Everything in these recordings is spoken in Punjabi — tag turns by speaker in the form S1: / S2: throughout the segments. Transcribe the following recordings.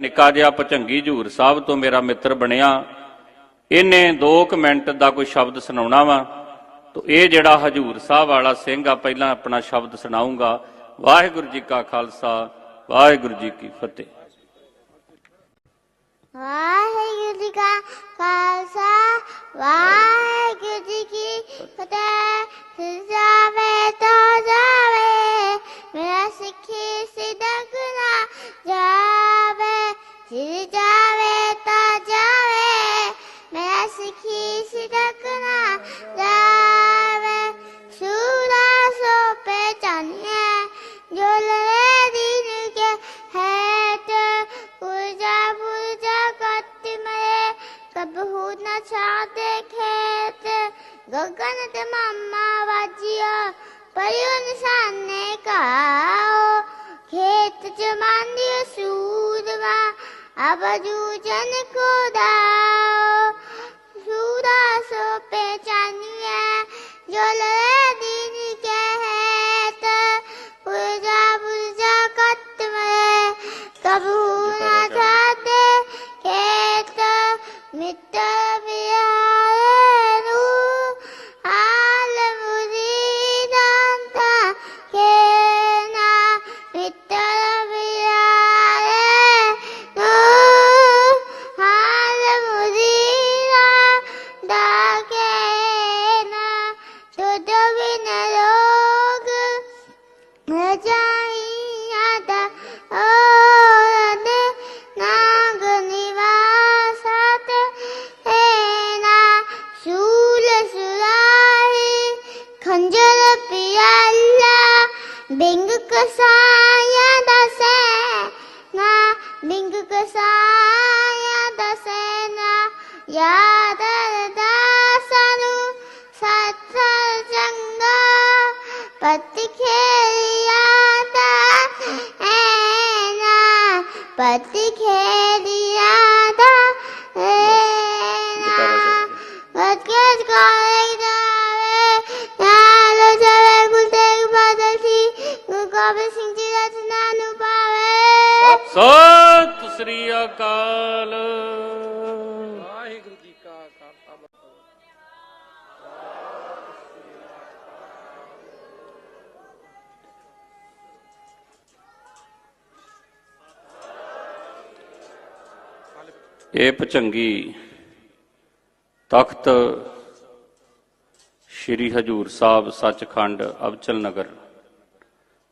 S1: ਨਿੱਕਾ ਜਿਹਾ ਭਚੰਗੀ ਝੂਰ ਸਾਹਿਬ ਤੋਂ ਮੇਰਾ ਮਿੱਤਰ ਬਣਿਆ। ਇਹਨੇ 2 ਮਿੰਟ ਦਾ ਕੋਈ ਸ਼ਬਦ ਸੁਣਾਉਣਾ ਵਾ। ਤੋ ਇਹ ਜਿਹੜਾ ਹਜੂਰ ਸਾਹਿਬ ਵਾਲਾ ਸਿੰਘ ਆ, ਪਹਿਲਾਂ ਆਪਣਾ ਸ਼ਬਦ ਸੁਣਾਉਂਗਾ ਵਾਹਿਗੁਰੂ ਜੀ ਕਾ ਖਾਲਸਾ, ਵਾਹਿਗੁਰੂ ਜੀ ਕੀ ਫਤਿਹ।
S2: ਵਾਹਿਗੁਰੂ ਜੀ ਕਾ ਖਾਲਸਾ, ਵਾਹਿਗੁਰੂ ਜੀ ਕੀ ਫਤਿਹ। ਜਾਵੇ ਤਾਂ ਜਾਵੇ, ਮੇਰਾ ਸਿੱਖੀ ਸਿਦਕ ਨਾ ਜਾਵੇ। ਗਗਨ ਤੇ ਮਾਮਾ ਵਾਜਿਆ ਪਰਿਉ ਨਿਸ਼ਾਨੇ ਕਾਓ ਖੇਤ ਚ ਮੰਦੀ ਸੂਰਵਾ ਅਬ ਜੂਜਨ ਕੋ ਦਾਓ ਸੂਰਾ ਸੋ ਪਹਿਚਾਨਿਆ ਜੋ ਲੜੇ ਦਿਨ ਕੇ ਕਬੂ ਨਾ ਜਾਤੇ ਖੇਤ ਪਿਆਰੇ ਜਾਈਆਦਾ ਔਰਦ ਨਾਗ ਨਿਵਾਸਤ ਹੈ ਤਾ ਐਨਾ ਵਤਕੇਜ ਕਾਲੇ ਜਾਵੇ ਨਾਲੋ ਜਾਵੇ ਗੁਲਤੇਗ ਬਦਲ ਸੀ ਗੁਰੂ ਗੋਬਿੰਦ ਸਿੰਘ ਜੀ ਰਚਨਾ ਨੂੰ ਪਾਵੇ।
S1: ਸਤਿ ਸ੍ਰੀ ਅਕਾਲ। ਇਹ ਪਚੰਗੀ ਤਖਤ ਸ੍ਰੀ ਹਜੂਰ ਸਾਹਿਬ ਸੱਚਖੰਡ ਅਬਚਲ ਨਗਰ।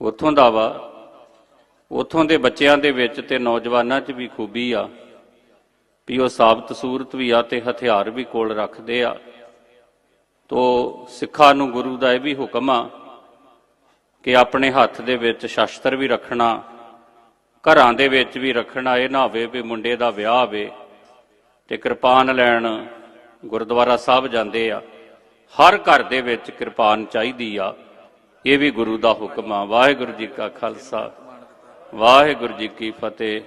S1: ਉਥੋਂ ਦਾ ਵਾ, ਉਥੋਂ ਦੇ ਬੱਚਿਆਂ ਦੇ ਵਿੱਚ ਤੇ ਨੌਜਵਾਨਾਂ 'ਚ ਵੀ ਖੂਬੀ ਆ, ਵੀ ਉਹ ਸਾਬਤ ਸੂਰਤ ਵੀ ਆ ਤੇ ਹਥਿਆਰ ਵੀ ਕੋਲ ਰੱਖਦੇ ਆ। ਤੋ ਸਿੱਖਾਂ ਨੂੰ ਗੁਰੂ ਦਾ ਇਹ ਵੀ ਹੁਕਮ ਆ ਕਿ ਆਪਣੇ ਹੱਥ ਦੇ ਵਿੱਚ ਸ਼ਸਤਰ ਵੀ ਰੱਖਣਾ, ਘਰਾਂ ਦੇ ਵਿੱਚ ਵੀ ਰੱਖਣਾ, ਇਹ ਨਾ ਹੋਵੇ ਵੀ ਮੁੰਡੇ ਦਾ ਵਿਆਹ ਹੋਵੇ। ਤੇ ਕਿਰਪਾਨ ਲੈਣ ਗੁਰਦੁਆਰਾ ਸਾਹਿਬ ਜਾਂਦੇ ਆ। ਹਰ ਘਰ ਦੇ ਵਿੱਚ ਕਿਰਪਾਨ ਚਾਹੀਦੀ ਆ। ਇਹ ਵੀ ਗੁਰੂ ਦਾ ਹੁਕਮ ਆ। ਵਾਹਿਗੁਰੂ ਜੀ ਕਾ ਖਾਲਸਾ। ਵਾਹਿਗੁਰੂ ਜੀ ਕੀ ਫਤਿਹ।